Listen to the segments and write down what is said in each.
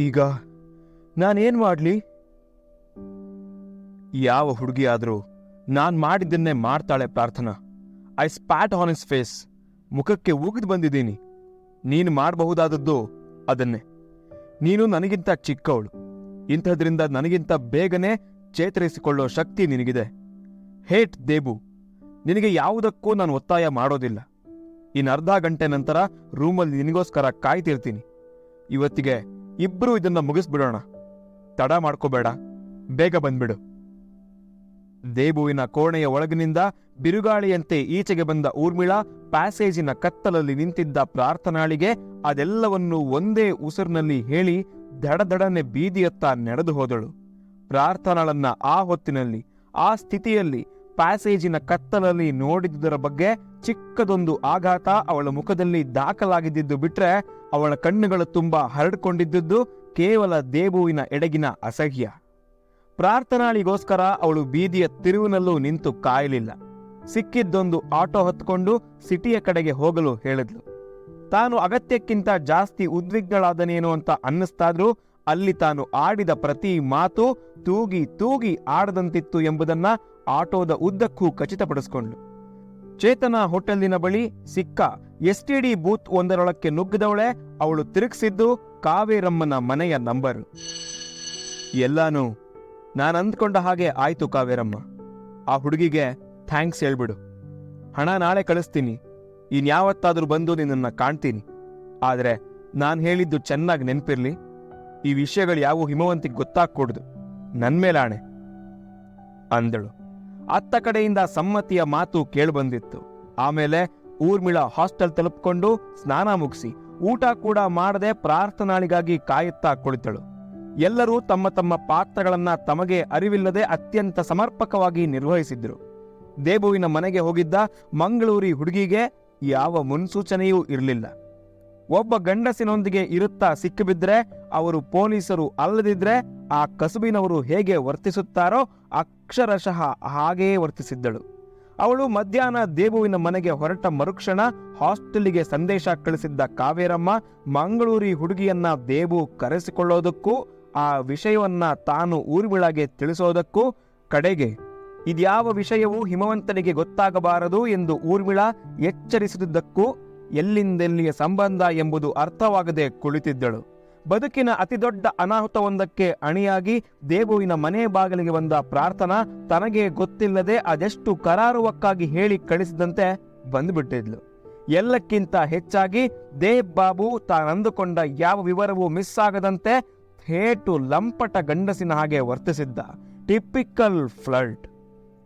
ಈಗ ನಾನೇನ್ ಮಾಡ್ಲಿ? ಯಾವ ಹುಡುಗಿ ಆದ್ರೂ ನಾನ್ ಮಾಡಿದ್ದನ್ನೇ ಮಾಡ್ತಾಳೆ Prarthana. I spat on his face ಮುಖಕ್ಕೆ ಉಗಿದು ಬಂದಿದ್ದೀನಿ. ನೀನು ಮಾಡಬಹುದಾದದ್ದು ಅದನ್ನೇ. ನೀನು ನನಗಿಂತ ಚಿಕ್ಕವಳು. ಇಂಥದ್ರಿಂದ ನನಗಿಂತ ಬೇಗನೆ ಚೇತರಿಸಿಕೊಳ್ಳೋ ಶಕ್ತಿ ನಿನಗಿದೆ. ಹೇಟ್, ದೇಬು, ನಿನಗೆ ಯಾವುದಕ್ಕೂ ನಾನು ಒತ್ತಾಯ ಮಾಡೋದಿಲ್ಲ. ಇನ್ನು ಅರ್ಧ ಗಂಟೆ ನಂತರ ರೂಮಲ್ಲಿ ನಿನಗೋಸ್ಕರ ಕಾಯ್ತಿರ್ತೀನಿ. ಇವತ್ತಿಗೆ ಇಬ್ರು ಇದನ್ನ ಮುಗಿಸ್ಬಿಡೋಣ. ತಡ ಮಾಡ್ಕೋಬೇಡ. ಬೇಗ ಬಂದ್ಬಿಡು. ದೇಬುವಿನ ಕೋಣೆಯ ಒಳಗಿನಿಂದ ಬಿರುಗಾಳಿಯಂತೆ ಈಚೆಗೆ ಬಂದ ಊರ್ಮಿಳಾ ಪ್ಯಾಸೇಜಿನ ಕತ್ತಲಲ್ಲಿ ನಿಂತಿದ್ದ ಪ್ರಾರ್ಥನಾಳಿಗೆ ಅದೆಲ್ಲವನ್ನೂ ಒಂದೇ ಉಸಿರಿನಲ್ಲಿ ಹೇಳಿ ದಡದಡನೆ ಬೀದಿಯತ್ತ ನಡೆದು ಹೋದಳು. ಪ್ರಾರ್ಥನಾಳನ್ನ ಆ ಹೊತ್ತಿನಲ್ಲಿ, ಆ ಸ್ಥಿತಿಯಲ್ಲಿ ಪ್ಯಾಸೇಜಿನ ಕತ್ತಲಲ್ಲಿ ನೋಡಿದುದರ ಬಗ್ಗೆ ಚಿಕ್ಕದೊಂದು ಆಘಾತ ಅವಳ ಮುಖದಲ್ಲಿ ದಾಖಲಾಗಿದ್ದಿದ್ದು ಬಿಟ್ರೆ ಅವಳ ಕಣ್ಣುಗಳು ತುಂಬ ಹರಡಿಕೊಂಡಿದ್ದುದು ಕೇವಲ ದೇಬುವಿನ ಎಡಗಿನ ಅಸಹ್ಯ. ಪ್ರಾರ್ಥನಾಳಿಗೋಸ್ಕರ ಅವಳು ಬೀದಿಯ ತಿರುವಿನಲ್ಲೂ ನಿಂತು ಕಾಯಲಿಲ್ಲ. ಸಿಕ್ಕಿದ್ದೊಂದು ಆಟೋ ಹತ್ಕೊಂಡು ಸಿಟಿಯ ಕಡೆಗೆ ಹೋಗಲು ಹೇಳಿದ್ಲು. ತಾನು ಅಗತ್ಯಕ್ಕಿಂತ ಜಾಸ್ತಿ ಉದ್ವಿಗ್ನಳಾದನೇನೋ ಅಂತ ಅನ್ನಿಸ್ತಾದ್ರೂ ಅಲ್ಲಿ ತಾನು ಆಡಿದ ಪ್ರತಿ ಮಾತು ತೂಗಿ ತೂಗಿ ಆಡದಂತಿತ್ತು ಎಂಬುದನ್ನ ಆಟೋದ ಉದ್ದಕ್ಕೂ ಖಚಿತಪಡಿಸಿಕೊಂಡ್ಲು ಚೇತನ ಹೋಟೆಲಿನ ಬಳಿ ಸಿಕ್ಕ ಎಸ್ಟಿಡಿ ಬೂತ್ ಒಂದರೊಳಕ್ಕೆ ನುಗ್ಗಿದವಳೆ, ಅವಳು ತಿರುಗಿಸಿದ್ದು ಕಾವೇರಮ್ಮನ ಮನೆಯ ನಂಬರ್. ಎಲ್ಲಾನು, ನಾನು ಅಂದ್ಕೊಂಡ ಹಾಗೆ ಆಯ್ತು ಕಾವೇರಮ್ಮ. ಆ ಹುಡುಗಿಗೆ ಥ್ಯಾಂಕ್ಸ್ ಹೇಳ್ಬಿಡು. ಹಣ ನಾಳೆ ಕಳಿಸ್ತೀನಿ. ಇನ್ಯಾವತ್ತಾದ್ರೂ ಬಂದು ನಿನ್ನನ್ನ ಕಾಣ್ತೀನಿ. ಆದ್ರೆ ನಾನು ಹೇಳಿದ್ದು ಚೆನ್ನಾಗಿ ನೆನ್ಪಿರ್ಲಿ. ಈ ವಿಷಯಗಳು ಯಾವ ಹಿಮವಂತಿಗೆ ಗೊತ್ತಾಗ್ಕೊಡ್ದು. ನನ್ಮೇಲಾಣೆ ಅಂದಳು. ಅತ್ತ ಕಡೆಯಿಂದ ಸಮ್ಮತಿಯ ಮಾತು ಕೇಳಿಬಂದಿತ್ತು. ಆಮೇಲೆ ಊರ್ಮಿಳ ಹಾಸ್ಟೆಲ್ ತಲುಪಿಕೊಂಡು ಸ್ನಾನ ಮುಗಿಸಿ ಊಟ ಕೂಡ ಮಾಡದೆ ಪ್ರಾರ್ಥನಾಳಿಗಾಗಿ ಕಾಯುತ್ತಾ ಕುಳಿತಳು. ಎಲ್ಲರೂ ತಮ್ಮ ತಮ್ಮ ಪಾತ್ರಗಳನ್ನ ತಮಗೆ ಅರಿವಿಲ್ಲದೆ ಅತ್ಯಂತ ಸಮರ್ಪಕವಾಗಿ ನಿರ್ವಹಿಸಿದ್ರು. ದೇಬುವಿನ ಮನೆಗೆ ಹೋಗಿದ್ದ ಮಂಗಳೂರಿ ಹುಡುಗಿಗೆ ಯಾವ ಮುನ್ಸೂಚನೆಯೂ ಇರಲಿಲ್ಲ. ಒಬ್ಬ ಗಂಡಸಿನೊಂದಿಗೆ ಇರುತ್ತಾ ಸಿಕ್ಕಿಬಿದ್ರೆ ಅವರು ಪೊಲೀಸರು ಅಲ್ಲದಿದ್ರೆ ಆ ಕಸುಬಿನವರು ಹೇಗೆ ವರ್ತಿಸುತ್ತಾರೋ ಅಕ್ಷರಶಃ ಹಾಗೆಯೇ ವರ್ತಿಸಿದ್ದಳು. ಅವಳು ಮಧ್ಯಾಹ್ನ ದೇಬುವಿನ ಮನೆಗೆ ಹೊರಟ ಮರುಕ್ಷಣ ಹಾಸ್ಟೆಲ್ಗೆ ಸಂದೇಶ ಕಳಿಸಿದ್ದ ಕಾವೇರಮ್ಮ ಮಂಗಳೂರಿ ಹುಡುಗಿಯನ್ನ ದೇಬು ಕರೆಸಿಕೊಳ್ಳೋದಕ್ಕೂ, ಆ ವಿಷಯವನ್ನ ತಾನು ಊರ್ಮಿಳಗೆ ತಿಳಿಸೋದಕ್ಕೂ ಕಡೆಗೆ. ಇದ್ಯಾವ ವಿಷಯವೂ ಹಿಮವಂತನಿಗೆ ಗೊತ್ತಾಗಬಾರದು ಎಂದು ಊರ್ಮಿಳ ಎಚ್ಚರಿಸುತ್ತಿದ್ದಕ್ಕೂ ಎಲ್ಲಿಂದೆಲ್ಲಿಯ ಸಂಬಂಧ ಎಂಬುದು ಅರ್ಥವಾಗದೆ ಕುಳಿತಿದ್ದಳು. ಬದುಕಿನ ಅತಿದೊಡ್ಡ ಅನಾಹುತವೊಂದಕ್ಕೆ ಅಣಿಯಾಗಿ ದೇವುವಿನ ಮನೆ ಬಾಗಿಲಿಗೆ ಬಂದ ಪ್ರಾರ್ಥನಾ ತನಗೆ ಗೊತ್ತಿಲ್ಲದೆ ಅದೆಷ್ಟು ಕರಾರುವಕ್ಕಾಗಿ ಹೇಳಿ ಕಳಿಸಿದಂತೆ ಬಂದುಬಿಟ್ಟಿದ್ಲು. ಎಲ್ಲಕ್ಕಿಂತ ಹೆಚ್ಚಾಗಿ ದೇವ್ ಬಾಬು ತಾನಂದುಕೊಂಡ ಯಾವ ವಿವರವೂ ಮಿಸ್ ಆಗದಂತೆ ಥೇಟು ಲಂಪಟ ಗಂಡಸಿನ ಹಾಗೆ ವರ್ತಿಸಿದ್ದ. Typical flirt.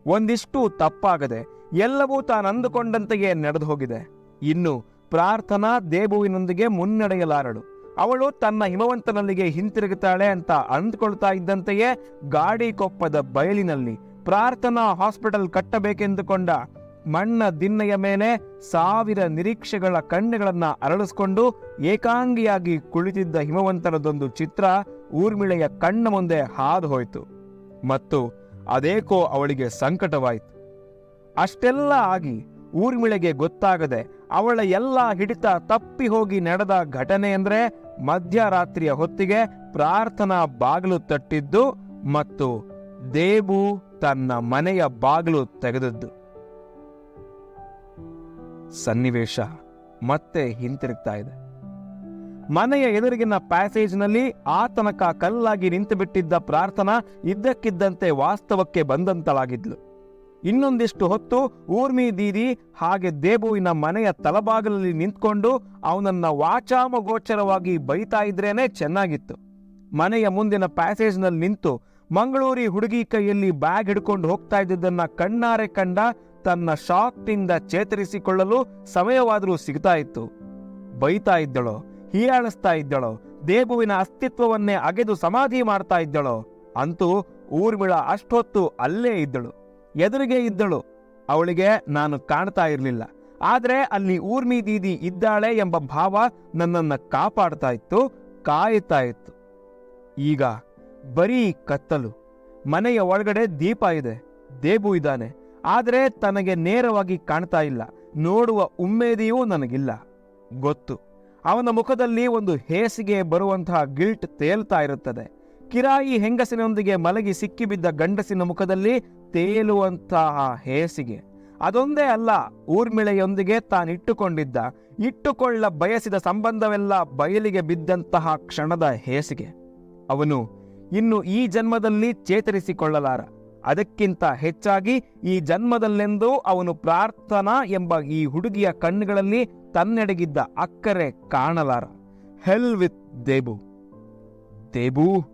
ಒಂದಿಷ್ಟು ತಪ್ಪಾಗದೆ ಎಲ್ಲವೂ ತಾನಂದುಕೊಂಡಂತೆಯೇ ನಡೆದು ಹೋಗಿದೆ ಇನ್ನು ಪ್ರಾರ್ಥನಾ ದೇಬುವಿನೊಂದಿಗೆ ಮುನ್ನಡೆಯಲಾರಳು. ಅವಳು ತನ್ನ ಹಿಮವಂತನಲ್ಲಿಗೆ ಹಿಂತಿರುಗುತ್ತಾಳೆ ಅಂತ ಅಂದ್ಕೊಳ್ತಾ ಇದ್ದಂತೆಯೇ ಗಾಡಿ ಕೊಪ್ಪದ ಬಯಲಿನಲ್ಲಿ ಪ್ರಾರ್ಥನಾ ಹಾಸ್ಪಿಟಲ್ ಕಟ್ಟಬೇಕೆಂದುಕೊಂಡ ಮಣ್ಣ ದಿನ್ನೆಯ ಮೇಲೆ ಸಾವಿರ ನಿರೀಕ್ಷೆಗಳ ಕಣ್ಣುಗಳನ್ನು ಅರಳಿಸ್ಕೊಂಡು ಏಕಾಂಗಿಯಾಗಿ ಕುಳಿತಿದ್ದ ಹಿಮವಂತನದೊಂದು ಚಿತ್ರ ಊರ್ಮಿಳೆಯ ಕಣ್ಣ ಮುಂದೆ ಹಾದು ಹೋಯಿತು. ಮತ್ತು ಅದೇಕೋ ಅವಳಿಗೆ ಸಂಕಟವಾಯಿತು. ಅಷ್ಟೆಲ್ಲ ಆಗಿ ಊರ್ಮಿಳೆಗೆ ಗೊತ್ತಾಗದೆ ಅವಳ ಎಲ್ಲ ಹಿಡಿತ ತಪ್ಪಿ ಹೋಗಿ ನಡೆದ ಘಟನೆ ಅಂದ್ರೆ ಮಧ್ಯರಾತ್ರಿಯ ಹೊತ್ತಿಗೆ ಪ್ರಾರ್ಥನಾ ಬಾಗಿಲು ತಟ್ಟಿದ್ದು ಮತ್ತು ದೇಬು ತನ್ನ ಮನೆಯ ಬಾಗಿಲು ತೆಗೆದದ್ದು. ಸನ್ನಿವೇಶ ಮತ್ತೆ ಹಿಂತಿರುಗ್ತಾ ಇದೆ. ಮನೆಯ ಎದುರಿಗಿನ ಪ್ಯಾಸೇಜ್ನಲ್ಲಿ ನಲ್ಲಿ ಆತನಕ ಕಲ್ಲಾಗಿ ನಿಂತು ಬಿಟ್ಟಿದ್ದ ಪ್ರಾರ್ಥನಾ ಇದ್ದಕ್ಕಿದ್ದಂತೆ ವಾಸ್ತವಕ್ಕೆ ಬಂದಂತಳಾಗಿದ್ಲು. ಇನ್ನೊಂದಿಷ್ಟು ಹೊತ್ತು ಊರ್ಮಿ ದೀದಿ ಹಾಗೆ ದೇಬುವಿನ ಮನೆಯ ತಲಬಾಗಲಲ್ಲಿ ನಿಂತ್ಕೊಂಡು ಅವನನ್ನ ವಾಚಾಮಗೋಚರವಾಗಿ ಬೈತಾ ಇದ್ರೇನೆ ಚೆನ್ನಾಗಿತ್ತು. ಮನೆಯ ಮುಂದಿನ ಪ್ಯಾಸೇಜ್ನಲ್ಲಿ ನಿಂತು ಮಂಗಳೂರಿ ಹುಡುಗಿ ಕೈಯಲ್ಲಿ ಬ್ಯಾಗ್ ಹಿಡ್ಕೊಂಡು ಹೋಗ್ತಾ ಇದ್ದಿದ್ದನ್ನ ಕಣ್ಣಾರೆ ಕಂಡ ತನ್ನ ಶಾಕ್ನಿಂದ ಚೇತರಿಸಿಕೊಳ್ಳಲು ಸಮಯವಾದರೂ ಸಿಗ್ತಾ ಇತ್ತು. ಬೈತಾ ಇದ್ದಳೋ, ಹೀಯಾಳಿಸ್ತಾ ಇದ್ದಳೋ, ದೇಬುವಿನ ಅಸ್ತಿತ್ವವನ್ನೇ ಅಗೆದು ಸಮಾಧಿ ಮಾಡ್ತಾ ಇದ್ದಳೋ ಅಂತೂ ಊರ್ಮಿಳ ಅಷ್ಟೊತ್ತು ಅಲ್ಲೇ ಇದ್ದಳು. ಎದುರಿಗೆ ಇದ್ದಳು. ಅವಳಿಗೆ ನಾನು ಕಾಣ್ತಾ ಇರಲಿಲ್ಲ. ಆದ್ರೆ ಅಲ್ಲಿ ಊರ್ಮಿ ದೀದಿ ಇದ್ದಾಳೆ ಎಂಬ ಭಾವ ನನ್ನನ್ನ ಕಾಪಾಡ್ತಾ ಇತ್ತು, ಕಾಯುತ್ತಾ ಇತ್ತು. ಈಗ ಬರೀ ಕತ್ತಲು. ಮನೆಯ ಒಳಗಡೆ ದೀಪ ಇದೆ, ದೇಬು ಇದ್ದಾನೆ. ಆದ್ರೆ ತನಗೆ ನೇರವಾಗಿ ಕಾಣ್ತಾ ಇಲ್ಲ, ನೋಡುವ ಉಮ್ಮೇದಿಯೂ ನನಗಿಲ್ಲ. ಗೊತ್ತು. ಅವನ ಮುಖದಲ್ಲಿ ಒಂದು ಹೇಸಿಗೆ ಬರುವಂತಹ ಗಿಲ್ಟ್ ತೇಲ್ತಾ ಇರುತ್ತದೆ. ಕಿರಾಯಿ ಹೆಂಗಸಿನೊಂದಿಗೆ ಮಲಗಿ ಸಿಕ್ಕಿಬಿದ್ದ ಗಂಡಸಿನ ಮುಖದಲ್ಲಿ ತೇಲುವಂತಹ ಹೇಸಿಗೆ. ಅದೊಂದೇ ಅಲ್ಲ, ಊರ್ಮಿಳೆಯೊಂದಿಗೆ ತಾನಿಟ್ಟುಕೊಂಡಿದ್ದ, ಇಟ್ಟುಕೊಳ್ಳ ಬಯಸಿದ ಸಂಬಂಧವೆಲ್ಲ ಬಯಲಿಗೆ ಬಿದ್ದಂತಹ ಕ್ಷಣದ ಹೇಸಿಗೆ. ಅವನು ಇನ್ನು ಈ ಜನ್ಮದಲ್ಲಿ ಚೇತರಿಸಿಕೊಳ್ಳಲಾರ. ಅದಕ್ಕಿಂತ ಹೆಚ್ಚಾಗಿ ಈ ಜನ್ಮದಲ್ಲೆಂದು ಅವನು ಪ್ರಾರ್ಥನಾ ಎಂಬ ಈ ಹುಡುಗಿಯ ಕಣ್ಣುಗಳಲ್ಲಿ ತನ್ನೆಡಗಿದ್ದ ಅಕ್ಕರೆ ಕಾಣಲಾರ. ಹೆಲ್ ವಿತ್ ದೇಬು ದೇಬು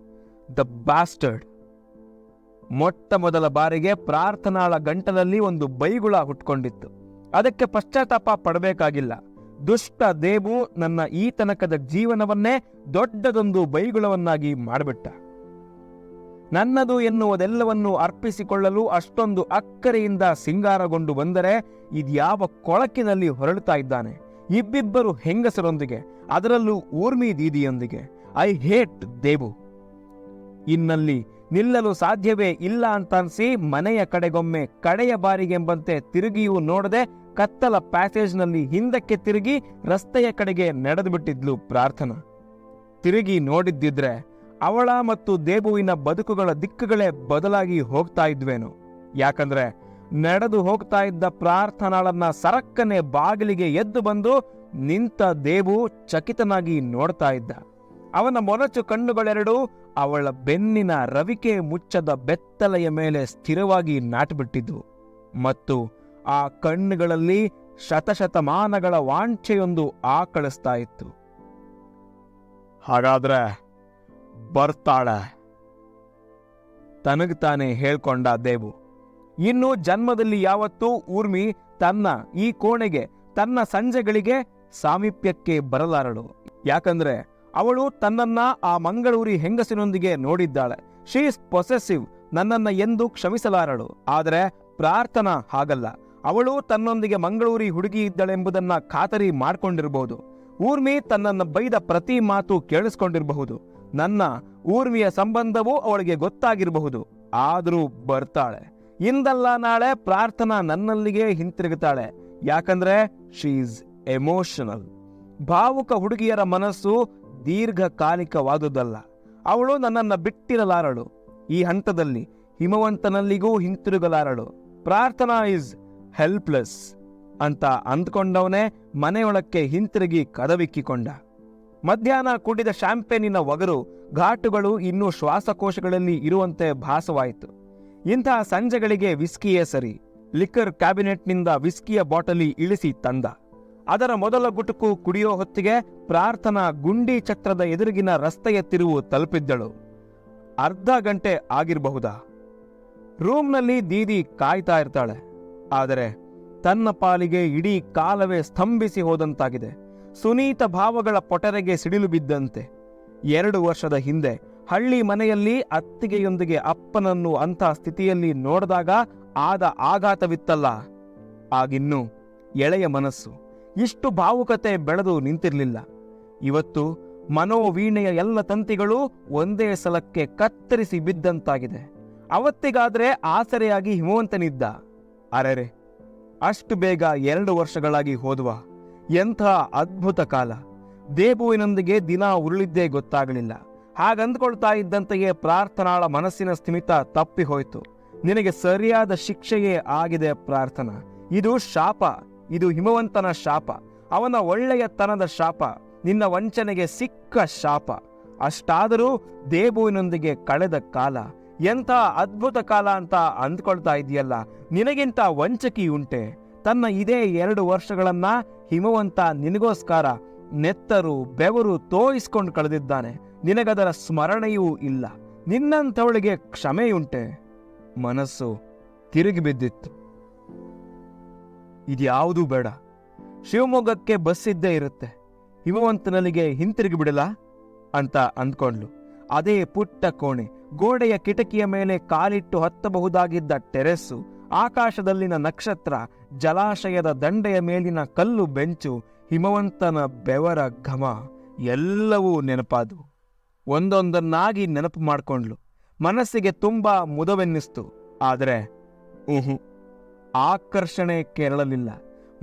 ದ ಬ್ಯಾಸ್ಟರ್ಡ್. ಮೊಟ್ಟ ಮೊದಲ ಬಾರಿಗೆ ಪ್ರಾರ್ಥನಾಳ ಗಂಟಲಲ್ಲಿ ಒಂದು ಬೈಗುಳ ಹುಟ್ಕೊಂಡಿತ್ತು. ಅದಕ್ಕೆ ಪಶ್ಚಾತ್ತಾಪ ಪಡಬೇಕಾಗಿಲ್ಲ. ದುಷ್ಟ ದೇಬು ನನ್ನ ಈ ತನಕದ ಜೀವನವನ್ನೇ ದೊಡ್ಡದೊಂದು ಬೈಗುಳವನ್ನಾಗಿ ಮಾಡಿಬಿಟ್ಟ. ನನ್ನದು ಎನ್ನುವುದೆಲ್ಲವನ್ನು ಅರ್ಪಿಸಿಕೊಳ್ಳಲು ಅಷ್ಟೊಂದು ಅಕ್ಕರೆಯಿಂದ ಸಿಂಗಾರಗೊಂಡು ಬಂದರೆ ಇದ್ಯಾವ ಕೊಳಕಿನಲ್ಲಿ ಹೊರಳುತ್ತಾ ಇದ್ದಾನೆ. ಇಬ್ಬಿಬ್ಬರು ಹೆಂಗಸರೊಂದಿಗೆ, ಅದರಲ್ಲೂ ಊರ್ಮಿ ದೀದಿಯೊಂದಿಗೆ. I hate Devu. ಇನ್ನಲ್ಲಿ ನಿಲ್ಲಲು ಸಾಧ್ಯವೇ ಇಲ್ಲ ಅಂತ ಅನ್ಸಿ ಮನೆಯ ಕಡೆಗೊಮ್ಮೆ ಕಡೆಯ ಬಾರಿಗೆಂಬಂತೆ ತಿರುಗಿಯೂ ನೋಡದೆ ಕತ್ತಲ ಪ್ಯಾಸೇಜ್ನಲ್ಲಿ ಹಿಂದಕ್ಕೆ ತಿರುಗಿ ರಸ್ತೆಯ ಕಡೆಗೆ ನಡೆದು ಬಿಟ್ಟಿದ್ಲು ಪ್ರಾರ್ಥನಾ. ತಿರುಗಿ ನೋಡಿದ್ದಿದ್ರೆ ಅವಳ ಮತ್ತು ದೇಬುವಿನ ಬದುಕುಗಳ ದಿಕ್ಕುಗಳೇ ಬದಲಾಗಿ ಹೋಗ್ತಾ ಇದ್ವೇನು. ಯಾಕಂದ್ರೆ ನಡೆದು ಹೋಗ್ತಾ ಇದ್ದ ಪ್ರಾರ್ಥನಾಳನ್ನ ಸರಕ್ಕನೆ ಬಾಗಿಲಿಗೆ ಎದ್ದು ಬಂದು ನಿಂತ ದೇಬು ಚಕಿತನಾಗಿ ನೋಡ್ತಾ ಇದ್ದ. ಅವನ ಮೊನಚು ಕಣ್ಣುಗಳೆರಡು ಅವಳ ಬೆನ್ನಿನ ರವಿಕೆ ಮುಚ್ಚದ ಬೆತ್ತಲೆಯ ಮೇಲೆ ಸ್ಥಿರವಾಗಿ ನಾಟ್ಬಿಟ್ಟಿದ್ವು ಮತ್ತು ಆ ಕಣ್ಣುಗಳಲ್ಲಿ ಶತಶತಮಾನಗಳ ವಾಂಛೆಯೊಂದು ಆಕಳಿಸ್ತಾ ಇತ್ತು. ಹಾಗಾದ್ರೆ ಬರ್ತಾಳೆ. ತನಗ್ ತಾನೇ ಹೇಳ್ಕೊಂಡ ದೇವು, ಇನ್ನು ಜನ್ಮದಲ್ಲಿ ಯಾವತ್ತೂ ಊರ್ಮಿ ತನ್ನ ಈ ಕೋಣೆಗೆ, ತನ್ನ ಸಂಜೆಗಳಿಗೆ ಸಾಮೀಪ್ಯಕ್ಕೆ ಬರಲಾರಳು. ಯಾಕಂದ್ರೆ ಅವಳು ತನ್ನನ್ನ ಆ ಮಂಗಳೂರಿ ಹೆಂಗಸಿನೊಂದಿಗೆ ನೋಡಿದ್ದಾಳೆ. ಶೀಸ್ ಪೊಸೆಸಿವ್ ನನ್ನನ್ನ ಎಂದು ಕ್ಷಮಿಸಲಾರಳು. ಆದರೆ ಪ್ರಾರ್ಥನಾ ಹಾಗಲ್ಲ. ಅವಳು ತನ್ನೊಂದಿಗೆ ಮಂಗಳೂರಿ ಹುಡುಗಿ ಇದ್ದಳೆಂಬುದನ್ನ ಖಾತರಿ ಮಾಡಿಕೊಂಡಿರಬಹುದು ಊರ್ಮಿ ತನ್ನನ್ನ ಬೈದ ಪ್ರತಿ ಮಾತು ಕೇಳಿಸ್ಕೊಂಡಿರಬಹುದು. ನನ್ನ ಊರ್ಮಿಯ ಸಂಬಂಧವೂ ಅವಳಿಗೆ ಗೊತ್ತಾಗಿರಬಹುದು. ಆದರೂ ಬರ್ತಾಳೆ. ಇಂದಲ್ಲ ನಾಳೆ ಪ್ರಾರ್ಥನಾ ನನ್ನಲ್ಲಿಗೆ ಹಿಂತಿರುಗುತ್ತಾಳೆ. ಯಾಕಂದ್ರೆ ಶೀಸ್ ಎಮೋಷನಲ್ ಭಾವುಕ ಹುಡುಗಿಯರ ಮನಸ್ಸು ದೀರ್ಘಕಾಲಿಕವಾದುದಲ್ಲ. ಅವಳು ನನ್ನನ್ನು ಬಿಟ್ಟಿರಲಾರಳು. ಈ ಹಂತದಲ್ಲಿ ಹಿಮವಂತನಲ್ಲಿಗೂ ಹಿಂತಿರುಗಲಾರಳು. ಪ್ರಾರ್ಥನಾ ಇಸ್ ಹೆಲ್ಪ್ಲೆಸ್ ಅಂತ ಅಂದ್ಕೊಂಡವನೇ ಮನೆಯೊಳಕ್ಕೆ ಹಿಂತಿರುಗಿ ಕದವಿಕ್ಕಿಕೊಂಡ. ಮಧ್ಯಾಹ್ನ ಕುಡಿದ ಶಾಂಪೇನಿನ ಒಗರು, ಘಾಟುಗಳು ಇನ್ನೂ ಶ್ವಾಸಕೋಶಗಳಲ್ಲಿ ಇರುವಂತೆ ಭಾಸವಾಯಿತು. ಇಂತಹ ಸಂಜೆಗಳಿಗೆ ವಿಸ್ಕಿಯೇ ಸರಿ. ಲಿಕ್ಕರ್ ಕ್ಯಾಬಿನೆಟ್ನಿಂದ ವಿಸ್ಕಿಯ ಬಾಟಲಿ ಇಳಿಸಿ ತಂದ. ಅದರ ಮೊದಲ ಗುಟುಕು ಕುಡಿಯೋ ಹೊತ್ತಿಗೆ ಪ್ರಾರ್ಥನಾ ಗುಂಡಿ ಚಕ್ರದ ಎದುರಿಗಿನ ರಸ್ತೆಯ ತಿರುವು ತಲುಪಿದ್ದಳು. ಅರ್ಧ ಗಂಟೆ ಆಗಿರಬಹುದಾ? ರೂಮ್ನಲ್ಲಿ ದೀದಿ ಕಾಯ್ತಾ ಇರ್ತಾಳೆ. ಆದರೆ ತನ್ನ ಪಾಲಿಗೆ ಇಡೀ ಕಾಲವೇ ಸ್ತಂಭಿಸಿ ಹೋದಂತಾಗಿದೆ. ಸುನೀತ ಭಾವಗಳ ಪೊಟರೆಗೆ ಸಿಡಿಲು ಬಿದ್ದಂತೆ. ಎರಡು ವರ್ಷದ ಹಿಂದೆ ಹಳ್ಳಿ ಮನೆಯಲ್ಲಿ ಅತ್ತಿಗೆಯೊಂದಿಗೆ ಅಪ್ಪನನ್ನು ಅಂಥ ಸ್ಥಿತಿಯಲ್ಲಿ ನೋಡಿದಾಗ ಆದ ಆಘಾತವಿತ್ತಲ್ಲ. ಆಗಿನ್ನೂ ಎಳೆಯ ಮನಸ್ಸು. ಇಷ್ಟು ಭಾವುಕತೆ ಬೆಳೆದು ನಿಂತಿರಲಿಲ್ಲ. ಇವತ್ತು ಮನೋವೀಣೆಯ ಎಲ್ಲ ತಂತಿಗಳು ಒಂದೇ ಸಲಕ್ಕೆ ಕತ್ತರಿಸಿ ಬಿದ್ದಂತಾಗಿದೆ. ಅವತ್ತಿಗಾದ್ರೆ ಆಸರೆಯಾಗಿ ಹಿಮವಂತನಿದ್ದ. ಅರೆರೆ, ಅಷ್ಟು ಬೇಗ ಎರಡು ವರ್ಷಗಳಾಗಿ ಹೋದ್ವ. ಎಂಥ ಅದ್ಭುತ ಕಾಲ. ದೇಬುವಿನೊಂದಿಗೆ ದಿನ ಉರುಳಿದ್ದೇ ಗೊತ್ತಾಗಲಿಲ್ಲ. ಹಾಗಂದ್ಕೊಳ್ತಾ ಇದ್ದಂತೆಯೇ ಪ್ರಾರ್ಥನಾಳ ಮನಸ್ಸಿನ ಸ್ಥಿಮಿತ ತಪ್ಪಿ ಹೋಯ್ತು ನಿನಗೆ ಸರಿಯಾದ ಶಿಕ್ಷೆಯೇ ಆಗಿದೆ ಪ್ರಾರ್ಥನಾ. ಇದು ಶಾಪ. ಇದು ಹಿಮವಂತನ ಶಾಪ. ಅವನ ಒಳ್ಳೆಯತನದ ಶಾಪ, ನಿನ್ನ ವಂಚನೆಗೆ ಸಿಕ್ಕ ಶಾಪ. ಅಷ್ಟಾದರೂ ದೇಬುವಿನೊಂದಿಗೆ ಕಳೆದ ಕಾಲ. ಎಂಥ ಅದ್ಭುತ ಕಾಲ ಅಂತ ಅಂದ್ಕೊಳ್ತಾ ಇದೆಯಲ್ಲ ನಿನಗಿಂತ ವಂಚಕಿ ಉಂಟೆ. ತನ್ನ ಇದೇ ಎರಡು ವರ್ಷಗಳನ್ನ ಹಿಮವಂತ ನಿನಗೋಸ್ಕರ ನೆತ್ತರು, ಬೆವರು ತೋಯಿಸ್ಕೊಂಡು ಕಳೆದಿದ್ದಾನೆ. ನಿನಗದರ ಸ್ಮರಣೆಯೂ ಇಲ್ಲ. ನಿನ್ನಂಥವಳಿಗೆ ಕ್ಷಮೆಯುಂಟೆ. ಮನಸ್ಸು ತಿರುಗಿ ಬಿದ್ದಿತ್ತು. ಇದ್ಯಾವುದೂ ಬೇಡ. ಶಿವಮೊಗ್ಗಕ್ಕೆ ಬಸ್ ಇದ್ದೇ ಇರುತ್ತೆ. ಹಿಮವಂತನಲ್ಲಿಗೆ ಹಿಂತಿರುಗಿ ಬಿಡಲ ಅಂತ ಅಂದ್ಕೊಂಡ್ಲು. ಅದೇ ಪುಟ್ಟ ಕೋಣೆ. ಗೋಡೆಯ ಕಿಟಕಿಯ ಮೇಲೆ ಕಾಲಿಟ್ಟು ಹತ್ತಬಹುದಾಗಿದ್ದ ಟೆರೆಸ್ಸು ಆಕಾಶದಲ್ಲಿನ ನಕ್ಷತ್ರ, ಜಲಾಶಯದ ದಂಡೆಯ ಮೇಲಿನ ಕಲ್ಲು ಬೆಂಚು, ಹಿಮವಂತನ ಬೆವರ ಘಮ, ಎಲ್ಲವೂ ನೆನಪಾದವು. ಒಂದೊಂದನ್ನಾಗಿ ನೆನಪು ಮಾಡಿಕೊಂಡ್ಲು. ಮನಸ್ಸಿಗೆ ತುಂಬಾ ಮುದವೆನ್ನಿಸ್ತು. ಆದರೆ, ಊಹು. ಆಕರ್ಷಣೆ ಕೆರಳಲಿಲ್ಲ.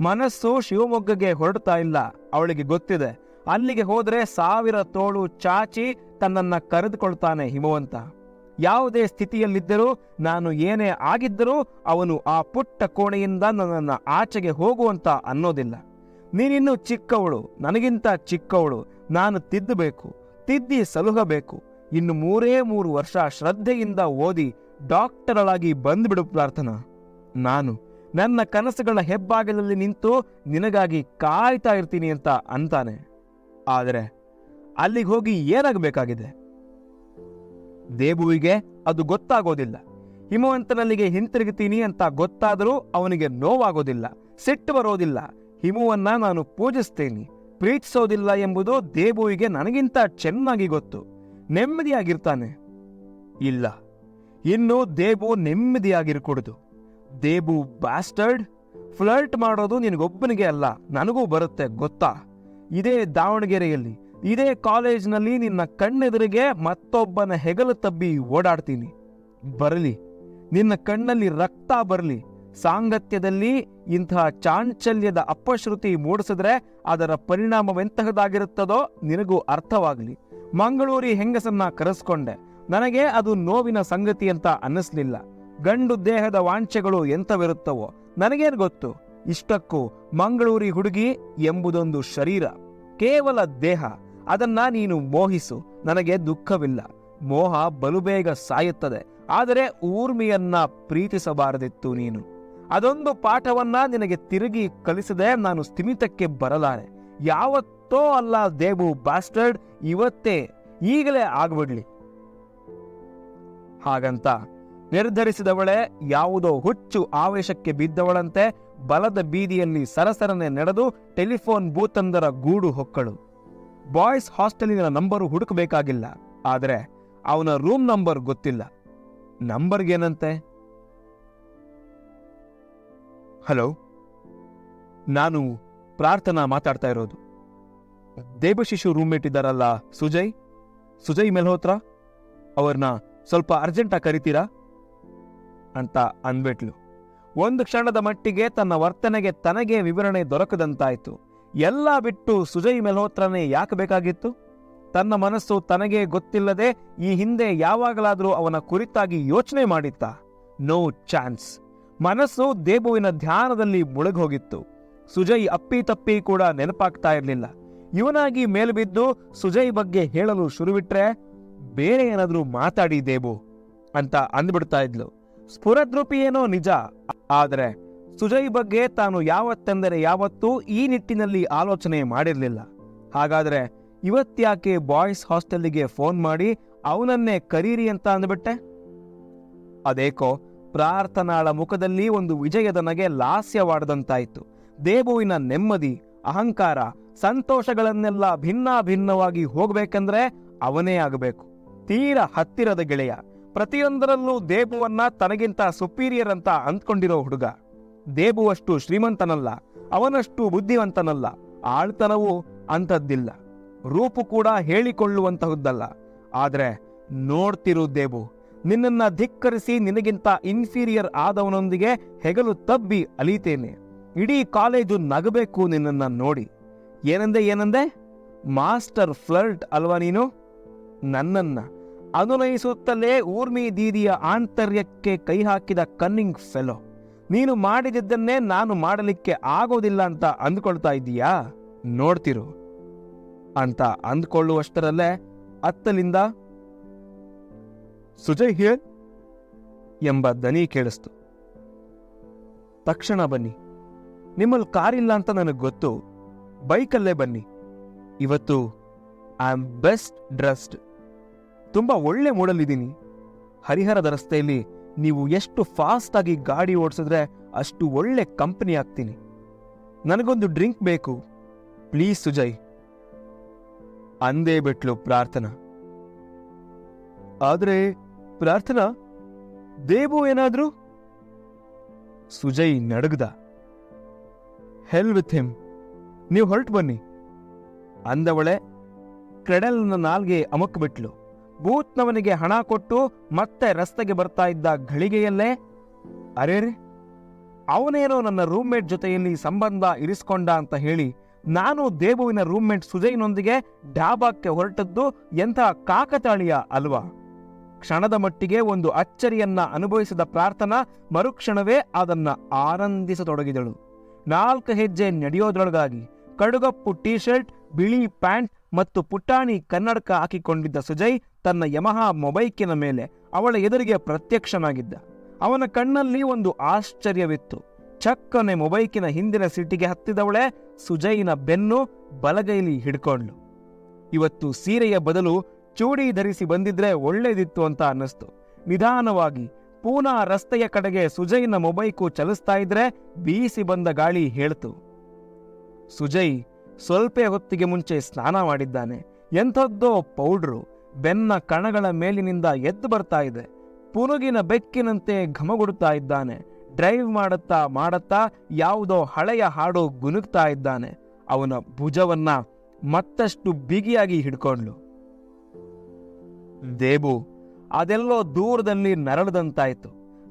ಮನಸ್ಸು ಶಿವಮೊಗ್ಗಗೆ ಹೊರಡ್ತಾ ಇಲ್ಲ. ಅವಳಿಗೆ ಗೊತ್ತಿದೆ, ಅಲ್ಲಿಗೆ ಹೋದ್ರೆ ಸಾವಿರ ತೋಳು ಚಾಚಿ ತನ್ನನ್ನ ಕರೆದುಕೊಳ್ತಾನೆ ಹಿಮವಂತ. ಯಾವುದೇ ಸ್ಥಿತಿಯಲ್ಲಿದ್ದರೂ, ನಾನು ಏನೇ ಆಗಿದ್ದರೂ ಅವನು ಆ ಪುಟ್ಟ ಕೋಣೆಯಿಂದ ನನ್ನನ್ನು ಆಚೆಗೆ ಹೋಗುವಂತ ಅನ್ನೋದಿಲ್ಲ. ನೀನಿನ್ನು ಚಿಕ್ಕವಳು, ನನಗಿಂತ ಚಿಕ್ಕವಳು, ನಾನು ತಿದ್ದಬೇಕು, ತಿದ್ದಿ ಸಲುಹಬೇಕು. ಇನ್ನು ಮೂರೇ ಮೂರು ವರ್ಷ ಶ್ರದ್ಧೆಯಿಂದ ಓದಿ ಡಾಕ್ಟರಳಾಗಿ ಬಂದ್ಬಿಡು ಪ್ರಾರ್ಥನಾ. ನಾನು ನನ್ನ ಕನಸುಗಳ ಹೆಬ್ಬಾಗಿಲಲ್ಲಿ ನಿಂತು ನಿನಗಾಗಿ ಕಾಯ್ತಾ ಇರ್ತೀನಿ ಅಂತ ಅಂತಾನೆ. ಆದರೆ ಅಲ್ಲಿಗೆ ಹೋಗಿ ಏನಾಗಬೇಕಾಗಿದೆ? ದೇಬುವಿಗೆ ಅದು ಗೊತ್ತಾಗೋದಿಲ್ಲ. ಹಿಮವಂತನಲ್ಲಿಗೆ ಹಿಂತಿರುಗುತ್ತೀನಿ ಅಂತ ಗೊತ್ತಾದರೂ ಅವನಿಗೆ ನೋವಾಗೋದಿಲ್ಲ, ಸಿಟ್ಟು ಬರೋದಿಲ್ಲ. ಹಿಮವನ್ನ ನಾನು ಪೂಜಿಸ್ತೇನೆ, ಪ್ರೀತಿಸೋದಿಲ್ಲ ಎಂಬುದು ದೇಬುವಿಗೆ ನನಗಿಂತ ಚೆನ್ನಾಗಿ ಗೊತ್ತು. ನೆಮ್ಮದಿಯಾಗಿರ್ತಾನೆ. ಇಲ್ಲ, ಇನ್ನು ದೇಬು ನೆಮ್ಮದಿಯಾಗಿರ್ಕೊಡುದು. ದೇಬು ಬ್ಯಾಸ್ಟರ್ಡ್? ಫ್ಲರ್ಟ್ ಮಾಡೋದು ನಿನಗೊಬ್ಬನಿಗೆ ಅಲ್ಲ, ನನಗೂ ಬರುತ್ತೆ, ಗೊತ್ತಾ? ಇದೇ ದಾವಣಗೆರೆಯಲ್ಲಿ, ಇದೇ ಕಾಲೇಜ್ನಲ್ಲಿ ನಿನ್ನ ಕಣ್ಣೆದುರಿಗೆ ಮತ್ತೊಬ್ಬನ ಹೆಗಲು ತಬ್ಬಿ ಓಡಾಡ್ತೀನಿ. ಬರಲಿ, ನಿನ್ನ ಕಣ್ಣಲ್ಲಿ ರಕ್ತ ಬರಲಿ, ಸಾಂಗತ್ಯದಲ್ಲಿ ಇಂತಹ ಚಾಂಚಲ್ಯದ ಅಪಶ್ರುತಿ ಮೂಡಿಸಿದ್ರೆ ಅದರ ಪರಿಣಾಮವೆಂತಹದಾಗಿರುತ್ತದೋ ನಿನಗೂ ಅರ್ಥವಾಗಲಿ. ಮಂಗಳೂರಿ ಹೆಂಗಸನ್ನ ಕರೆಸ್ಕೊಂಡೆ, ನನಗೆ ಅದು ನೋವಿನ ಸಂಗತಿ ಅಂತ ಅನ್ನಿಸ್ಲಿಲ್ಲ. ಗಂಡು ದೇಹದ ವಾಂಛೆಗಳು ಎಂಥವಿರುತ್ತವೋ ನನಗೇನು ಗೊತ್ತು? ಇಷ್ಟಕ್ಕೂ ಮಂಗಳೂರಿ ಹುಡುಗಿ ಎಂಬುದೊಂದು ಶರೀರ, ಕೇವಲ ದೇಹ. ಅದನ್ನ ನೀನು ಮೋಹಿಸು, ನನಗೆ ದುಃಖವಿಲ್ಲ. ಮೋಹ ಬಲುಬೇಗ ಸಾಯುತ್ತದೆ. ಆದರೆ ಊರ್ಮಿಯನ್ನ ಪ್ರೀತಿಸಬಾರದಿತ್ತು ನೀನು. ಅದೊಂದು ಪಾಠವನ್ನ ನಿನಗೆ ತಿರುಗಿ ಕಲಿಸದೆ ನಾನು ಸ್ಥಿಮಿತಕ್ಕೆ ಬರಲಾರೆ. ಯಾವತ್ತೋ ಅಲ್ಲ ದೇಬು ಬಾಸ್ಟರ್ಡ್ ಇವತ್ತೇ ಈಗಲೇ ಆಗ್ಬಿಡ್ಲಿ. ಹಾಗಂತ ನಿರ್ಧರಿಸಿದವಳೆ ಯಾವುದೋ ಹುಚ್ಚು ಆವೇಶಕ್ಕೆ ಬಿದ್ದವಳಂತೆ ಬಲದ ಬೀದಿಯಲ್ಲಿ ಸರಸರನೆ ನಡೆದು ಟೆಲಿಫೋನ್ ಬೂತಂದರ ಗೂಡು ಹೊಕ್ಕಳು. ಬಾಯ್ಸ್ ಹಾಸ್ಟೆಲಿನ ನಂಬರು ಹುಡುಕಬೇಕಾಗಿಲ್ಲ, ಆದರೆ ಅವನ ರೂಮ್ ನಂಬರ್ ಗೊತ್ತಿಲ್ಲ. ನಂಬರ್ಗೇನಂತೆ? ಹಲೋ, ನಾನು ಪ್ರಾರ್ಥನಾ ಮಾತಾಡ್ತಾ ಇರೋದು. ದೇವಶಿಶು ರೂಮ್ಮೇಟ್ ಇದ್ದಾರಲ್ಲ ಸುಜಯ್? ಸುಜಯ್ ಮೆಲ್ಹೋತ್ರ? ಅವ್ರನ್ನ ಸ್ವಲ್ಪ ಅರ್ಜೆಂಟಾಗಿ ಕರಿತೀರಾ? ಅಂತ ಅಂದ್ಬಿಟ್ಲು. ಒಂದು ಕ್ಷಣದ ಮಟ್ಟಿಗೆ ತನ್ನ ವರ್ತನೆಗೆ ತನಗೆ ವಿವರಣೆ ದೊರಕದಂತಾಯಿತು. ಎಲ್ಲ ಬಿಟ್ಟು ಸುಜಯ್ ಮೆಲ್ಹೋತ್ರನೇ ಯಾಕೆ ಬೇಕಾಗಿತ್ತು? ತನ್ನ ಮನಸ್ಸು ತನಗೆ ಗೊತ್ತಿಲ್ಲದೆ ಈ ಹಿಂದೆ ಯಾವಾಗಲಾದರೂ ಅವನ ಕುರಿತಾಗಿ ಯೋಚನೆ ಮಾಡಿತ್ತ. No chance. ಮನಸ್ಸು ದೇಬುವಿನ ಧ್ಯಾನದಲ್ಲಿ ಮುಳುಗೋಗಿತ್ತು ಸುಜಯ್ ಅಪ್ಪಿ ತಪ್ಪಿ ಕೂಡ ನೆನಪಾಗ್ತಾ ಇರಲಿಲ್ಲ. ಇವನಾಗಿ ಮೇಲ್ಬಿದ್ದು ಸುಜಯ್ ಬಗ್ಗೆ ಹೇಳಲು ಶುರುವಿಟ್ರೆ, ಬೇರೆ ಏನಾದರೂ ಮಾತಾಡಿ ದೇಬು, ಅಂತ ಅಂದ್ಬಿಡ್ತಾ ಇದ್ಲು. ಸ್ಫುರದ್ರೂಪಿ ಏನೋ ನಿಜ. ಆದರೆ ಸುಜಯ್ ಬಗ್ಗೆ ತಾನು ಯಾವತ್ತೆಂದರೆ ಯಾವತ್ತೂ ಈ ನಿಟ್ಟಿನಲ್ಲಿ ಆಲೋಚನೆ ಮಾಡಿರಲಿಲ್ಲ. ಹಾಗಾದ್ರೆ ಇವತ್ತ್ಯಾಕೆ ಬಾಯ್ಸ್ ಹಾಸ್ಟೆಲ್ಗೆ ಫೋನ್ ಮಾಡಿ ಅವನನ್ನೇ ಕರೀರಿ ಅಂತ ಅಂದ್ಬಿಟ್ಟೆ? ಅದೇಕೋ, ಪ್ರಾರ್ಥನಾಳ ಮುಖದಲ್ಲಿ ಒಂದು ವಿಜಯದ ನಗೆ ಲಾಸ್ಯವಾಡದಂತಾಯಿತು. ದೇಬುವಿನ ನೆಮ್ಮದಿ, ಅಹಂಕಾರ, ಸಂತೋಷಗಳನ್ನೆಲ್ಲ ಭಿನ್ನ ಭಿನ್ನವಾಗಿ ಹೋಗಬೇಕೆಂದ್ರೆ ಅವನೇ ಆಗಬೇಕು. ತೀರ ಹತ್ತಿರದ ಗೆಳೆಯ. ಪ್ರತಿಯೊಂದರಲ್ಲೂ ದೇಬುವನ್ನ ತನಗಿಂತ ಸುಪೀರಿಯರ್ ಅಂತ ಅಂದ್ಕೊಂಡಿರೋ ಹುಡುಗ. ದೇಬುವಷ್ಟು ಶ್ರೀಮಂತನಲ್ಲ, ಅವನಷ್ಟು ಬುದ್ಧಿವಂತನಲ್ಲ, ಆಳ್ತನವೂ ಅಂಥದ್ದಿಲ್ಲ. ರೂಪು ಕೂಡ ಹೇಳಿಕೊಳ್ಳುವಂತಹದ್ದಲ್ಲ. ಆದ್ರೆ ನೋಡ್ತಿರು ದೇಬು, ನಿನ್ನನ್ನ ಧಿಕ್ಕರಿಸಿ ನಿನಗಿಂತ ಇನ್ಫೀರಿಯರ್ ಆದವನೊಂದಿಗೆ ಹೆಗಲು ತಬ್ಬಿ ಅಲೀತೇನೆ. ಇಡೀ ಕಾಲೇಜು ನಗಬೇಕು ನಿನ್ನನ್ನ ನೋಡಿ. ಏನಂದೆ ಏನಂದೆ? ಮಾಸ್ಟರ್ ಫ್ಲರ್ಟ್ ಅಲ್ವಾ ನೀನು? ನನ್ನನ್ನ. ಅನುನಯಿಸುತ್ತಲೇ ಊರ್ಮಿ ದೀದಿಯ ಆಂತರ್ಯಕ್ಕೆ ಕೈ ಹಾಕಿದ ಕನ್ನಿಂಗ್ ಫೆಲೋ. ನೀನು ಮಾಡಿದಿದ್ದನ್ನೇ ನಾನು ಮಾಡಲಿಕ್ಕೆ ಆಗೋದಿಲ್ಲ ಅಂತ ಅಂದ್ಕೊಳ್ತಾ ಇದ್ದೀಯಾ? ನೋಡ್ತಿರು. ಅಂತ ಅಂದ್ಕೊಳ್ಳುವಷ್ಟರಲ್ಲೇ ಅತ್ತಲಿಂದ, ಸುಜಯ್ ಹಿಯರ್? ಎಂಬ ದನಿ ಕೇಳಿಸ್ತು. ತಕ್ಷಣ ಬನ್ನಿ. ನಿಮ್ಮಲ್ಲಿ ಕಾರಿಲ್ಲ ಅಂತ ನನಗೆ ಗೊತ್ತು. ಬೈಕಲ್ಲೇ ಬನ್ನಿ. ಇವತ್ತು, ಐ ಆಮ್ ಬೆಸ್ಟ್ ಡ್ರೆಸ್ಡ್ ತುಂಬ ಒಳ್ಳೆ ಮೂಡಲ್ಲಿದ್ದೀನಿ. ಹರಿಹರದ ರಸ್ತೆಯಲ್ಲಿ ನೀವು ಎಷ್ಟು ಫಾಸ್ಟ್ ಆಗಿ ಗಾಡಿ ಓಡಿಸಿದ್ರೆ ಅಷ್ಟು ಒಳ್ಳೆ ಕಂಪನಿ ಆಗ್ತೀನಿ. ನನಗೊಂದು ಡ್ರಿಂಕ್ ಬೇಕು. ಪ್ಲೀಸ್ ಸುಜಯ್ ಅಂದೇ ಬಿಟ್ಲು ಪ್ರಾರ್ಥನಾ. ಆದ್ರೆ ಪ್ರಾರ್ಥನಾ, ದೇವು ಏನಾದ್ರೂ? ಸುಜಯ್ ನಡಗ್ದ. ಹೆಲ್ ವಿತ್ ಹಿಮ್ ನೀವು ಹೊರಟು ಬನ್ನಿ. ಅಂದವಳೆ, ಕ್ರೆಡಲ್ನ ನಾಲ್ಗೆ ಅಮಕ್ ಬೂತ್ನವನಿಗೆ ಹಣ ಕೊಟ್ಟು ಮತ್ತೆ ರಸ್ತೆಗೆ ಬರ್ತಾ ಇದ್ದ ಘಳಿಗೆಯಲ್ಲೇ, ಅರೇರೆ, ಅವನೇನೋ ನನ್ನ ರೂಮ್ಮೇಟ್ ಜೊತೆಯಲ್ಲಿ ಸಂಬಂಧ ಇರಿಸ್ಕೊಂಡ ಅಂತ ಹೇಳಿ ನಾನು ದೇಬುವಿನ ರೂಮ್ಮೇಟ್ ಸುಜಯ್ನೊಂದಿಗೆ ಡಾಬಾಕ್ಕೆ ಹೊರಟದ್ದು ಎಂಥ ಕಾಕತಾಳೀಯ ಅಲ್ವಾ? ಕ್ಷಣದ ಮಟ್ಟಿಗೆ ಒಂದು ಅಚ್ಚರಿಯನ್ನ ಅನುಭವಿಸಿದ ಪ್ರಾರ್ಥನಾ ಮರುಕ್ಷಣವೇ ಅದನ್ನ ಆನಂದಿಸತೊಡಗಿದಳು. ನಾಲ್ಕು ಹೆಜ್ಜೆ ನಡೆಯೋದ್ರೊಳಗಾಗಿ ಕಡುಗಪ್ಪು ಟೀ ಶರ್ಟ್, ಬಿಳಿ ಪ್ಯಾಂಟ್ ಮತ್ತು ಪುಟಾಣಿ ಕನ್ನಡಕ ಹಾಕಿಕೊಂಡಿದ್ದ ಸುಜಯ್ ತನ್ನ ಯಮಹಾ ಮೊಬೈಕಿನ ಮೇಲೆ ಅವಳ ಎದುರಿಗೆ ಪ್ರತ್ಯಕ್ಷನಾಗಿದ್ದ. ಅವನ ಕಣ್ಣಲ್ಲಿ ಒಂದು ಆಶ್ಚರ್ಯವಿತ್ತು. ಚಕ್ಕನೆ ಮೊಬೈಕಿನ ಹಿಂದಿನ ಸೀಟಿಗೆ ಹತ್ತಿದವಳೆ ಸುಜಯಿನ ಬೆನ್ನು ಬಲಗೈಲಿ ಹಿಡ್ಕೊಂಡ್ಲು ಇವತ್ತು ಸೀರೆಯ ಬದಲು ಚೂಡಿ ಧರಿಸಿ ಬಂದಿದ್ರೆ ಒಳ್ಳೇದಿತ್ತು ಅಂತ ಅನ್ನಿಸ್ತು. ನಿಧಾನವಾಗಿ ಪೂನಾ ರಸ್ತೆಯ ಕಡೆಗೆ ಸುಜಯ್ನ ಮೊಬೈಕು ಚಲಿಸ್ತಾ ಇದ್ರೆ ಬೀಸಿ ಬಂದ ಗಾಳಿ ಹೇಳ್ತು. ಸುಜಯ್ ಸ್ವಲ್ಪ ಹೊತ್ತಿಗೆ ಮುಂಚೆ ಸ್ನಾನ ಮಾಡಿದ್ದಾನೆ. ಎಂಥದ್ದೋ ಪೌಡ್ರು. ಬೆನ್ನ ಕಣಗಳ ಮೇಲಿನಿಂದ ಎದ್ದು ಬರ್ತಾ ಇದೆ. ಪುನುಗಿನ ಬೆಕ್ಕಿನಂತೆ ಘಮಗುಡುತ್ತಾ ಇದ್ದಾನೆ. ಡ್ರೈವ್ ಮಾಡುತ್ತಾ ಮಾಡುತ್ತಾ ಯಾವುದೋ ಹಳೆಯ ಹಾಡು ಗುನುಗ್ತಾ ಇದ್ದಾನೆ. ಅವನ ಭುಜವನ್ನ ಮತ್ತಷ್ಟು ಬಿಗಿಯಾಗಿ ಹಿಡ್ಕೊಂಡ್ಲು. ದೇಬು, ಅದೆಲ್ಲೋ ದೂರದಲ್ಲಿ ನರಳದಂತಾಯ್ತು.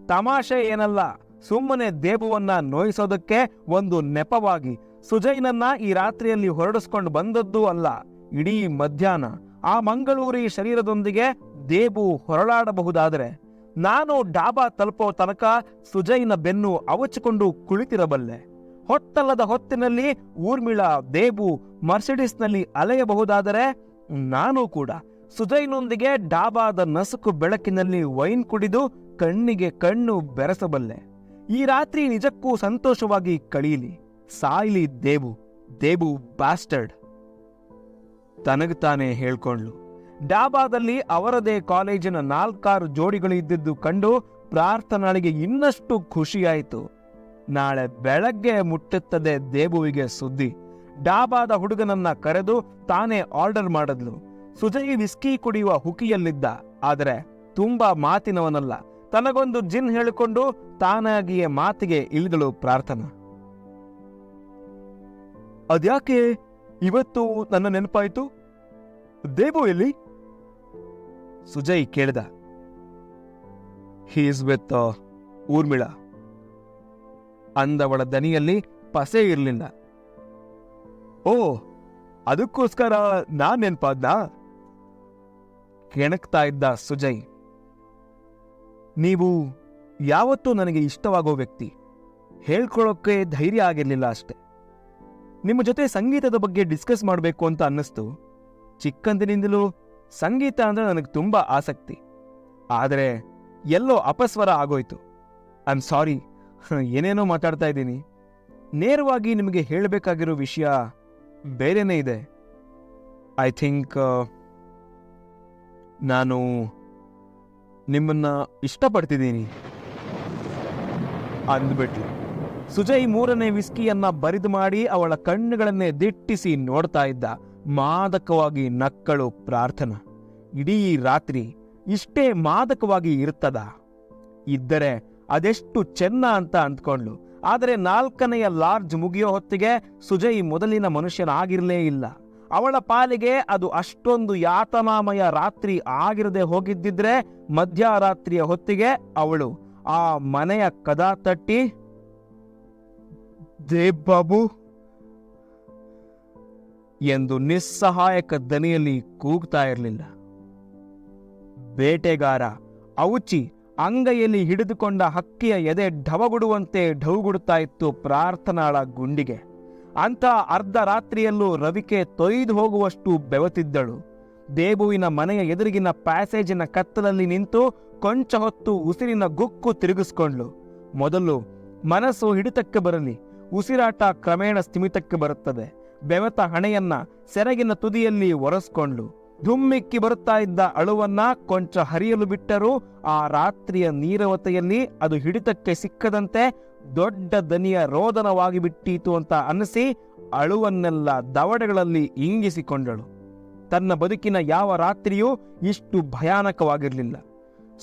ತಮಾಷೆ ಏನಲ್ಲ, ಸುಮ್ಮನೆ ದೇಬುವನ್ನ ನೋಯಿಸೋದಕ್ಕೆ ಒಂದು ನೆಪವಾಗಿ ಸುಜಯ್ನನ್ನ ಈ ರಾತ್ರಿಯಲ್ಲಿ ಹೊರಡಿಸ್ಕೊಂಡು ಬಂದದ್ದು ಅಲ್ಲ, ಇಡೀ ಮಧ್ಯಾಹ್ನ. ಆ ಮಂಗಳೂರಿ ಶರೀರದೊಂದಿಗೆ ದೇಬು ಹೊರಳಾಡಬಹುದಾದರೆ ನಾನು ಡಾಬಾ ತಲುಪೋ ತನಕ ಸುಜೈನ ಬೆನ್ನು ಅವಚಿಕೊಂಡು ಕುಳಿತಿರಬಲ್ಲೆ. ಹೊತ್ತಲ್ಲದ ಹೊತ್ತಿನಲ್ಲಿ ಊರ್ಮಿಳ ದೇಬು ಮರ್ಸಿಡಿಸ್ನಲ್ಲಿ ಅಲೆಯಬಹುದಾದರೆ ನಾನು ಕೂಡ ಸುಜೈನೊಂದಿಗೆ ಡಾಬಾದ ನಸುಕು ಬೆಳಕಿನಲ್ಲಿ ವೈನ್ ಕುಡಿದು ಕಣ್ಣಿಗೆ ಕಣ್ಣು ಬೆರೆಸಬಲ್ಲೆ. ಈ ರಾತ್ರಿ ನಿಜಕ್ಕೂ ಸಂತೋಷವಾಗಿ ಕಳೀಲಿ. ಸಾಯ್ಲಿ ದೇಬು ದೇಬು ಬಾಸ್ಟರ್ಡ್ ತನಗ್ತಾನೆ ಹೇಳ್ಕೊಂಡ್ಲು. ಡಾಬಾದಲ್ಲಿ ಅವರದೇ ಕಾಲೇಜಿನ ನಾಲ್ಕಾರು ಜೋಡಿಗಳು ಇದ್ದಿದ್ದು ಕಂಡು ಪ್ರಾರ್ಥನಾಳಿಗೆ ಇನ್ನಷ್ಟು ಖುಷಿಯಾಯಿತು. ನಾಳೆ ಬೆಳಗ್ಗೆ ಮುಟ್ಟುತ್ತದೆ ದೇಬುವಿಗೆ ಸುದ್ದಿ. ಡಾಬಾದ ಹುಡುಗನನ್ನ ಕರೆದು ತಾನೇ ಆರ್ಡರ್ ಮಾಡಿದ್ಲು. ಸುಜಯ್ ವಿಸ್ಕಿ ಕುಡಿಯುವ ಹುಕಿಯಲ್ಲಿದ್ದ, ಆದರೆ ತುಂಬಾ ಮಾತಿನವನಲ್ಲ. ತನಗೊಂದು ಜಿನ್ ಹೇಳಿಕೊಂಡು ತಾನಾಗಿಯೇ ಮಾತಿಗೆ ಇಳಿದಳು ಪ್ರಾರ್ಥನಾ. ಅದ್ಯಾಕೆ? ಇವತ್ತು ನನ್ನ ನೆನಪಾಯಿತು. ದೇಬು ಎಲ್ಲಿ? ಸುಜಯ್ ಕೇಳಿದ. He's with Urmila. ಅಂದವಳ ದನಿಯಲ್ಲಿ ಪಸೆ ಇರಲಿಲ್ಲ. ಓ, ಅದಕ್ಕೋಸ್ಕರ ನಾನ್ ನೆನ್ಪಾದ್ನಾ? ಕೆಣಕ್ತಾ ಇದ್ದ ಸುಜಯ್. ನೀವು ಯಾವತ್ತೂ ನನಗೆ ಇಷ್ಟವಾಗೋ ವ್ಯಕ್ತಿ. ಹೇಳ್ಕೊಳ್ಳೋಕೆ ಧೈರ್ಯ ಆಗಿರ್ಲಿಲ್ಲ ಅಷ್ಟೆ. ನಿಮ್ಮ ಜೊತೆ ಸಂಗೀತದ ಬಗ್ಗೆ ಡಿಸ್ಕಸ್ ಮಾಡಬೇಕು ಅಂತ ಅನ್ನಿಸ್ತು. ಚಿಕ್ಕಂದಿನಿಂದಲೂ ಸಂಗೀತ ಅಂದರೆ ನನಗೆ ತುಂಬ ಆಸಕ್ತಿ. ಆದರೆ ಎಲ್ಲೋ ಅಪಸ್ವರ ಆಗೋಯ್ತು. ಐ ಆಮ್ ಸಾರಿ ಏನೇನೋ ಮಾತಾಡ್ತಾ ಇದ್ದೀನಿ. ನೇರವಾಗಿ ನಿಮಗೆ ಹೇಳಬೇಕಾಗಿರೋ ವಿಷಯ ಬೇರೆನೇ ಇದೆ. ಐ ಥಿಂಕ್ ನಾನು ನಿಮ್ಮನ್ನು ಇಷ್ಟಪಡ್ತಿದ್ದೀನಿ. ಅಂದ್ಬಿಟ್ಲು. ಸುಜಯ್ ಮೂರನೇ ವಿಸ್ಕಿಯನ್ನ ಬರಿದು ಮಾಡಿ ಅವಳ ಕಣ್ಣುಗಳನ್ನೇ ದಿಟ್ಟಿಸಿ ನೋಡ್ತಾ ಇದ್ದ ಮಾದಕವಾಗಿ ನಕ್ಕಳು ಪ್ರಾರ್ಥನಾ. ಇಡೀ ರಾತ್ರಿ ಇಷ್ಟೇ ಮಾದಕವಾಗಿ ಇರ್ತದ. ಇದ್ದರೆ ಅದೆಷ್ಟು ಚೆನ್ನ ಅಂತ ಅಂದ್ಕೊಂಡ್ಲು ಆದರೆ ನಾಲ್ಕನೆಯ ಲಾರ್ಜ್ ಮುಗಿಯೋ ಹೊತ್ತಿಗೆ ಸುಜಯ್ ಮೊದಲಿನ ಮನುಷ್ಯನಾಗಿರ್ಲೇ ಇಲ್ಲ. ಅವಳ ಪಾಲಿಗೆ ಅದು ಅಷ್ಟೊಂದು ಯಾತನಾಮಯ ರಾತ್ರಿ ಆಗಿರದೆ ಹೋಗಿದ್ದಿದ್ರೆ ಮಧ್ಯರಾತ್ರಿಯ ಹೊತ್ತಿಗೆ ಅವಳು ಆ ಮನೆಯ ಕದ ತಟ್ಟಿ ದೇವ್ ಬಾಬು ಎಂದು ನಿಸ್ಸಹಾಯಕ ದನಿಯಲ್ಲಿ ಕೂಗ್ತಾ ಇರಲಿಲ್ಲ. ಬೇಟೆಗಾರ ಔಚಿ ಅಂಗೈಯಲ್ಲಿ ಹಿಡಿದುಕೊಂಡ ಹಕ್ಕಿಯ ಎದೆ ಢವಗುಡುವಂತೆ ಢವುಗುಡುತ್ತಾ ಇತ್ತು ಪ್ರಾರ್ಥನಾಳ ಗುಂಡಿಗೆ. ಅಂತ ಅರ್ಧ ರಾತ್ರಿಯಲ್ಲೂ ರವಿಕೆ ತೊಯ್ದು ಹೋಗುವಷ್ಟು ಬೆವತಿದ್ದಳು. ದೇಬುವಿನ ಮನೆಯ ಎದುರಿಗಿನ ಪ್ಯಾಸೇಜಿನ ಕತ್ತಲಲ್ಲಿ ನಿಂತು ಕೊಂಚ ಹೊತ್ತು ಉಸಿರಿನ ಗುಕ್ಕು ತಿರುಗಿಸ್ಕೊಂಡ್ಳು. ಮೊದಲು ಮನಸ್ಸು ಹಿಡಿತಕ್ಕೆ ಬರಲಿ. ಉಸಿರಾಟ ಕ್ರಮೇಣ ಸ್ಥಿಮಿತಕ್ಕೆ ಬರುತ್ತದೆ. ಬೆವತ ಹಣೆಯನ್ನ ಸೆರಗಿನ ತುದಿಯಲ್ಲಿ ಒರೆಸ್ಕೊಂಡು ಧುಮ್ಮಿಕ್ಕಿ ಬರುತ್ತಾ ಇದ್ದ ಅಳುವನ್ನ ಕೊಂಚ ಹರಿಯಲು ಬಿಟ್ಟರೂ ಆ ರಾತ್ರಿಯ ನೀರವತೆಯಲ್ಲಿ ಅದು ಹಿಡಿತಕ್ಕೆ ಸಿಕ್ಕದಂತೆ ದೊಡ್ಡ ದನಿಯ ರೋದನವಾಗಿ ಬಿಟ್ಟೀತು ಅಂತ ಅನ್ನಿಸಿ ಅಳುವನ್ನೆಲ್ಲ ದವಡೆಗಳಲ್ಲಿ ಇಂಗಿಸಿಕೊಂಡಳು. ತನ್ನ ಬದುಕಿನ ಯಾವ ರಾತ್ರಿಯೂ ಇಷ್ಟು ಭಯಾನಕವಾಗಿರಲಿಲ್ಲ.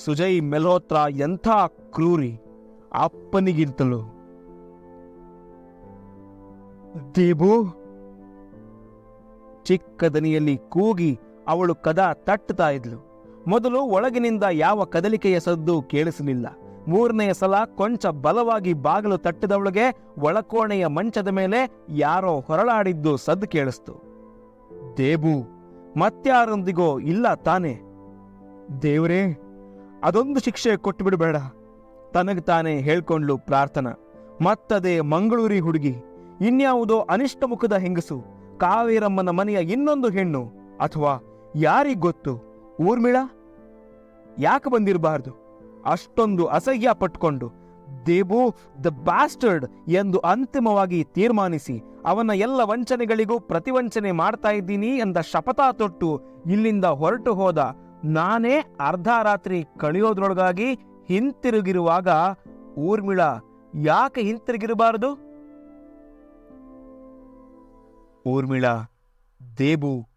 ಸುಜಯ್ ಮೆಲ್ಹೋತ್ರ ಎಂಥ ಕ್ರೂರಿ. ಅಪ್ಪನಿಗಿಂತಲೂ ದೇಬು, ಚಿಕ್ಕ ದನಿಯಲ್ಲಿ ಕೂಗಿ ಅವಳು ಕದ ತಟ್ಟುತ್ತಾ ಇದ್ಲು. ಮೊದಲು ಒಳಗಿನಿಂದ ಯಾವ ಕದಲಿಕೆಯ ಸದ್ದು ಕೇಳಿಸಲಿಲ್ಲ. ಮೂರನೆಯ ಸಲ ಕೊಂಚ ಬಲವಾಗಿ ಬಾಗಿಲು ತಟ್ಟಿದವಳಿಗೆ ಒಳಕೋಣೆಯ ಮಂಚದ ಮೇಲೆ ಯಾರೋ ಹೊರಳಾಡಿದ್ದು ಸದ್ದು ಕೇಳಿಸ್ತು. ದೇಬು ಮತ್ಯಾರೊಂದಿಗೋ ಇಲ್ಲ ತಾನೆ? ದೇವ್ರೇ, ಅದೊಂದು ಶಿಕ್ಷೆ ಕೊಟ್ಟು ಬಿಡಬೇಡ ತನಗೆ ತಾನೇ ಹೇಳ್ಕೊಂಡ್ಲು ಪ್ರಾರ್ಥನಾ. ಮತ್ತದೇ ಮಂಗಳೂರಿ ಹುಡುಗಿ. ಇನ್ಯಾವುದೋ ಅನಿಷ್ಟ ಮುಖದ ಹೆಂಗಸು, ಕಾವೇರಮ್ಮನ ಮನೆಯ ಇನ್ನೊಂದು ಹೆಣ್ಣು ಅಥವಾ ಯಾರಿಗ್ ಗೊತ್ತು? ಊರ್ಮಿಳ? ಯಾಕೆ ಬಂದಿರಬಾರ್ದು? ಅಷ್ಟೊಂದು ಅಸಹ್ಯ ಪಟ್ಕೊಂಡು ದೇಬು ದ ಬ್ಯಾಸ್ಟರ್ಡ್ ಎಂದು ಅಂತಿಮವಾಗಿ ತೀರ್ಮಾನಿಸಿ, ಅವನ ಎಲ್ಲ ವಂಚನೆಗಳಿಗೂ ಪ್ರತಿವಂಚನೆ ಮಾಡ್ತಾ ಇದ್ದೀನಿ ಎಂದ ಶಪಥ ತೊಟ್ಟು ಇಲ್ಲಿಂದ ಹೊರಟು ಹೋದ ನಾನೇ ಅರ್ಧ ರಾತ್ರಿ ಕಳೆಯೋದ್ರೊಳಗಾಗಿ ಹಿಂತಿರುಗಿರುವಾಗ, ಊರ್ಮಿಳ, ಯಾಕೆ ಹಿಂತಿರುಗಿರಬಾರದು? ಊರ್ಮಿಳ ದೇಬು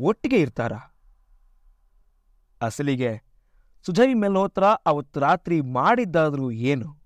ಒಟ್ಟಿಗೆ ಇರ್ತಾರ. ಅಸಲಿಗೆ ಸುಜಯ್ ಮೆಲ್ಹೋತ್ರ ಅವತ್ತು ರಾತ್ರಿ ಮಾಡಿದ್ದಾದ್ರೂ ಏನು?